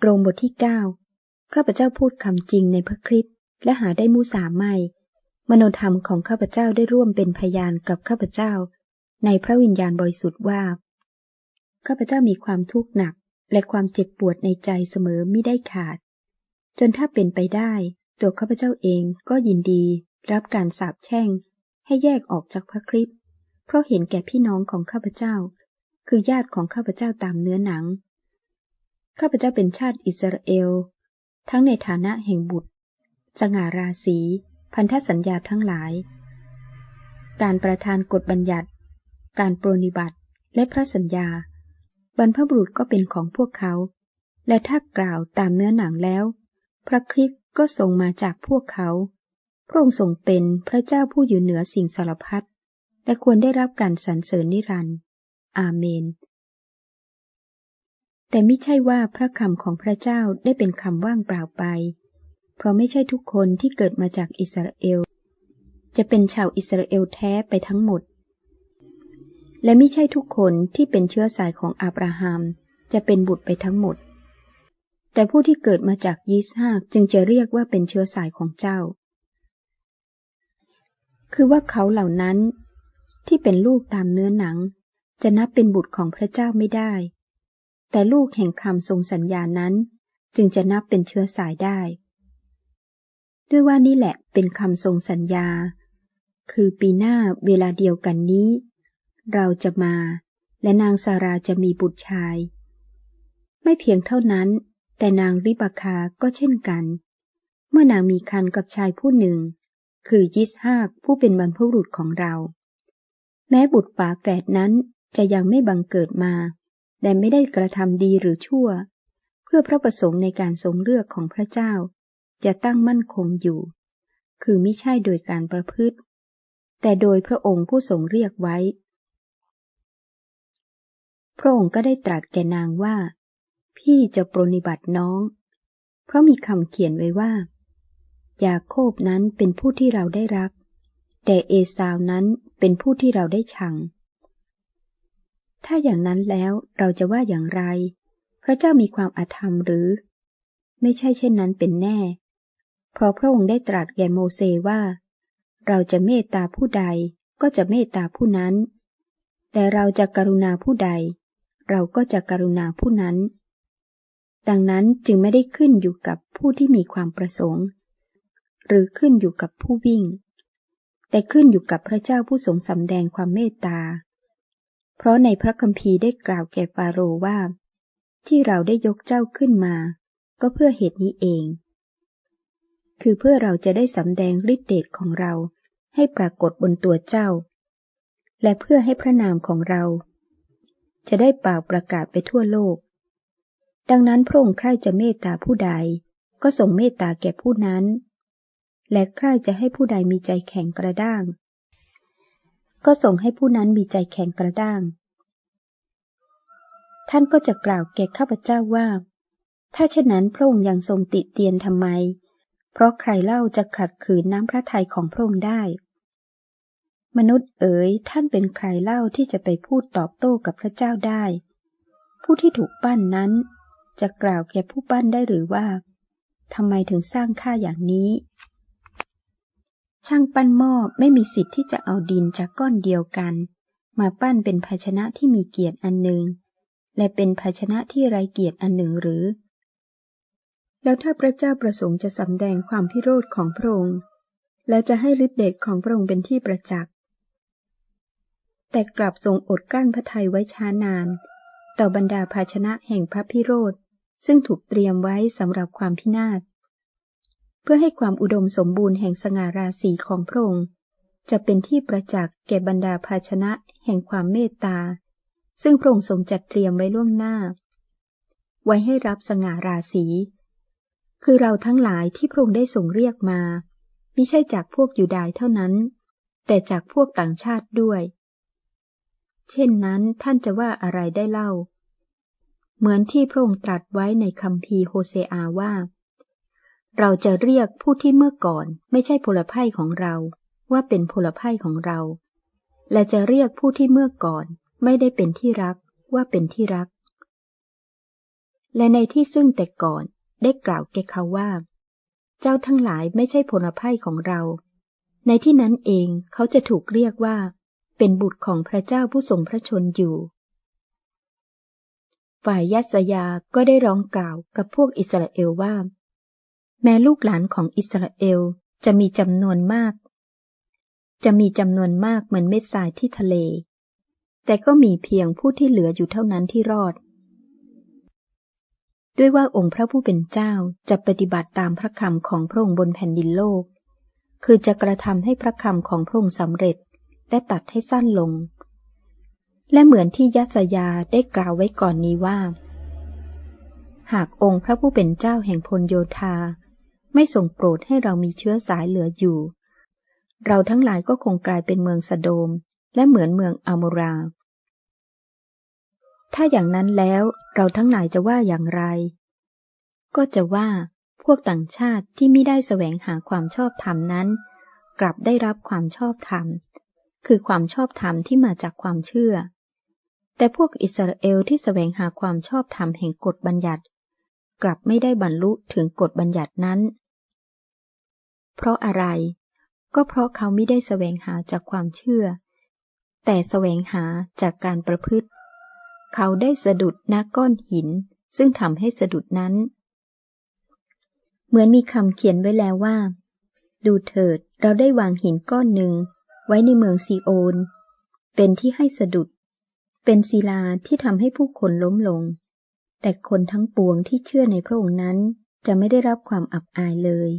โรงบทที่เก้าข้าพเจ้าพูดคำจริงในพระคริสต์และหาได้มุสาไม่ มโนธรรมของข้าพเจ้าได้ร่วมเป็นพยานกับข้าพเจ้า ในพระวิญญาณบริสุทธิ์ว่า ข้าพเจ้ามีความทุกข์หนักและความเจ็บปวดในใจเสมอไม่ได้ขาด จนถ้าเป็นไปได้ ตัวข้าพเจ้าเองก็ยินดี รับการสาปแช่ง ให้แยกออกจากพระคริสต์เพราะเห็นแก่พี่น้องของข้าพเจ้า คือญาติของข้าพเจ้าตามเนื้อหนัง ข้าพเจ้าเป็นชาติอิสราเอล ทั้งในฐานะแห่งบุตร สง่าราศี พันธสัญญาทั้งหลาย การประทานกฎบัญญัติ การปรนิบัติ และพระสัญญา บรรพบุรุษก็เป็นของพวกเขา และถ้ากล่าวตามเนื้อหนังแล้ว พระคริสต์ก็ทรงมาจากพวกเขา พระองค์ทรงเป็นพระเจ้าผู้อยู่เหนือสิ่งสารพัด และควรได้รับการสรรเสริญนิรันดร์อาเมน แต่ไม่ใช่ว่าพระคำของพระเจ้าได้เป็นคำว่างเปล่าไป เพราะไม่ใช่ทุกคนที่เกิดมาจากอิสราเอล จะเป็นชาวอิสราเอลแท้ไปทั้งหมด และไม่ใช่ทุกคนที่เป็นเชื้อสายของอับราฮัม จะเป็นบุตรไปทั้งหมด แต่ผู้ที่เกิดมาจากยิสฮากจึงจะเรียกว่าเป็นเชื้อสายของเจ้า คือว่าเขาเหล่านั้นที่เป็นลูกตามเนื้อหนัง จะนับเป็นบุตรของพระเจ้าไม่ได้ แต่ลูกแห่งคำทรงสัญญานั้น จึงจะนับเป็นเชื้อสายได้ ด้วยว่านี่แหละเป็นคำทรงสัญญา คือปีหน้าเวลาเดียวกันนี้ เราจะมา และนางซาราจะมีบุตรชาย ไม่เพียงเท่านั้น แต่นางริบาคาก็เช่นกัน เมื่อนางมีคันกับชายผู้หนึ่ง คือยิสฮากผู้เป็นบรรพบุรุษของเรา แม้บุตรป่าแฝดนั้นจะยังไม่บังเกิดมา แต่ไม่ได้กระทำดีหรือชั่ว เพื่อพระประสงค์ในการทรงเลือกของพระเจ้า จะตั้งมั่นคงอยู่ คือไม่ใช่โดยการประพฤติ แต่โดยพระองค์ผู้ทรงเรียกไว้ พระองค์ก็ได้ตรัสแก่นางว่า พี่จะปรนิบัติน้อง เพราะมีคำเขียนไว้ว่ายาโคบนั้นเป็นผู้ที่เราได้รัก แต่เอสาวนั้นเป็นผู้ที่เราได้ชัง ถ้าอย่างนั้นแล้วเราจะว่าอย่างไร พระเจ้ามีความอาธรรมหรือ ไม่ใช่เช่นนั้นเป็นแน่ เพราะพระองค์ได้ตรัสแก่โมเสว่า เราจะเมตตาผู้ใดก็จะเมตตาผู้นั้น แต่เราจะกรุณาผู้ใด เราก็จะกรุณาผู้นั้น ดังนั้นจึงไม่ได้ขึ้นอยู่กับผู้ที่มีความประสงค์ หรือขึ้นอยู่กับผู้วิ่ง แต่ขึ้นอยู่กับพระเจ้าผู้ทรงสำแดงความเมตตา เพราะในพระคัมภีร์ได้กล่าวแก่ฟาโรห์ว่า ที่เราได้ยกเจ้าขึ้นมา ก็เพื่อเหตุนี้เอง คือเพื่อเราจะได้สำแดงฤทธิเดชของเราให้ปรากฏบนตัวเจ้า และเพื่อให้พระนามของเรา จะได้เป่าประกาศไปทั่วโลก ดังนั้นพระองค์ใคร่จะเมตตาผู้ใด ก็ส่งเมตตาแก่ผู้นั้น และใคร่จะให้ผู้ใดมีใจแข็งกระด้าง ก็ส่งให้ผู้นั้นมีใจแข็งกระด้าง ท่านก็จะกล่าวแก่ข้าพเจ้าว่า ถ้าเช่นนั้นพระองค์ยังทรงติเตียนทำไม เพราะใครเล่าจะขัดขืนน้ำพระทัยของพระองค์ได้ มนุษย์เอ๋ยท่านเป็นใครเล่าที่จะไปพูดตอบโต้กับพระเจ้าได้ ผู้ที่ถูกปั้นนั้น จะกล่าวแก่ผู้ปั้นได้หรือว่าทำไมถึงสร้างข้าอย่างนี้ ช่างปั้นหม้อไม่มีสิทธิ์ที่จะเอาดินจากก้อนเดียวกัน มาปั้นเป็นภาชนะที่มีเกียรติอันหนึ่งและเป็นภาชนะที่ไร้เกียรติอันหนึ่งหรือ แล้วถ้าพระเจ้าประสงค์จะสำแดงความพิโรธของพระองค์ และจะให้ฤทธิเดชของพระองค์เป็นที่ประจักษ์ แต่กลับทรงอดกั้นพระทัยไว้ช้านาน ต่อบรรดาภาชนะแห่งพระพิโรธซึ่งถูกเตรียมไว้สำหรับความพินาศ พื่อให้ความอุดมสมบูรณ์แห่งสง่าราศีของพระองค์จะเป็นที่ประจักษ์แก่บรรดาภาชนะแห่งความเมตตา ซึ่งพระองค์ทรงจัดเตรียมไว้ล่วงหน้า ไว้ให้รับสง่าราศี คือเราทั้งหลายที่พระองค์ได้ทรงเรียกมาไม่ใช่จากพวกยูดายเท่านั้น แต่จากพวกต่างชาติด้วย เช่นนั้นท่านจะว่าอะไรได้เล่า เหมือนที่พระองค์ตรัสไว้ในคำพีโฮเซอาว่า เราจะเรียกผู้ที่เมื่อก่อนไม่ใช่พลไพ่ของเรา ว่าเป็นพลไพ่ของเรา และจะเรียกผู้ที่เมื่อก่อนไม่ได้เป็นที่รักว่าเป็นที่รัก และในที่ซึ่งแต่ก่อนได้กล่าวแก่เขาว่า เจ้าทั้งหลายไม่ใช่ผลภัยของเรา ในที่นั้นเองเขาจะถูกเรียกว่า เป็นบุตรของพระเจ้าผู้ทรงพระชนอยู่ฝ่ายยัสยาก็ได้ร้องกล่าวกับพวกอิสราเอลว่า แม้ลูกหลานของอิสราเอลจะมีจำนวนมาก จะมีจำนวนมากเหมือนเม็ดทรายที่ทะเล แต่ก็มีเพียงผู้ที่เหลืออยู่เท่านั้นที่รอด ด้วยว่าองค์พระผู้เป็นเจ้าจะปฏิบัติตามพระคำของพระองค์บนแผ่นดินโลก คือจะกระทำให้พระคำของพระองค์สำเร็จและตัดให้สั้นลง และเหมือนที่ยัสยาได้กล่าวไว้ก่อนนี้ว่า หากองค์พระผู้เป็นเจ้าแห่งพลโยธา ไม่ทรงโปรดให้เรามีเชื้อสายเหลืออยู่ เราทั้งหลายก็คงกลายเป็นเมืองสะโดม และเหมือนเมืองอัมรา ถ้าอย่างนั้นแล้วเราทั้งหลายจะว่าอย่างไร ก็จะว่าพวกต่างชาติที่ไม่ได้แสวงหาความชอบธรรมนั้น กลับได้รับความชอบธรรม คือความชอบธรรมที่มาจากความเชื่อ แต่พวกอิสราเอลที่แสวงหาความชอบธรรมแห่งกฎบัญญัติ กลับไม่ได้บรรลุถึงกฎบัญญัตินั้น เพราะอะไร ก็เพราะเขาไม่ได้แสวงหาจากความเชื่อ แต่แสวงหาจากการประพฤติ เขาได้สะดุดนักก้อนหิน ซึ่งทำให้สะดุดนั้น เหมือนมีคำเขียนไว้แล้วว่า ดูเถิดเราได้วางหินก้อนหนึ่ง ไว้ในเมืองซีโอน เป็นที่ให้สะดุด เป็นศิลาที่ทำให้ผู้คนล้มลง แต่คนทั้งปวงที่เชื่อในพระองค์นั้นจะไม่ได้รับความอับอายเลย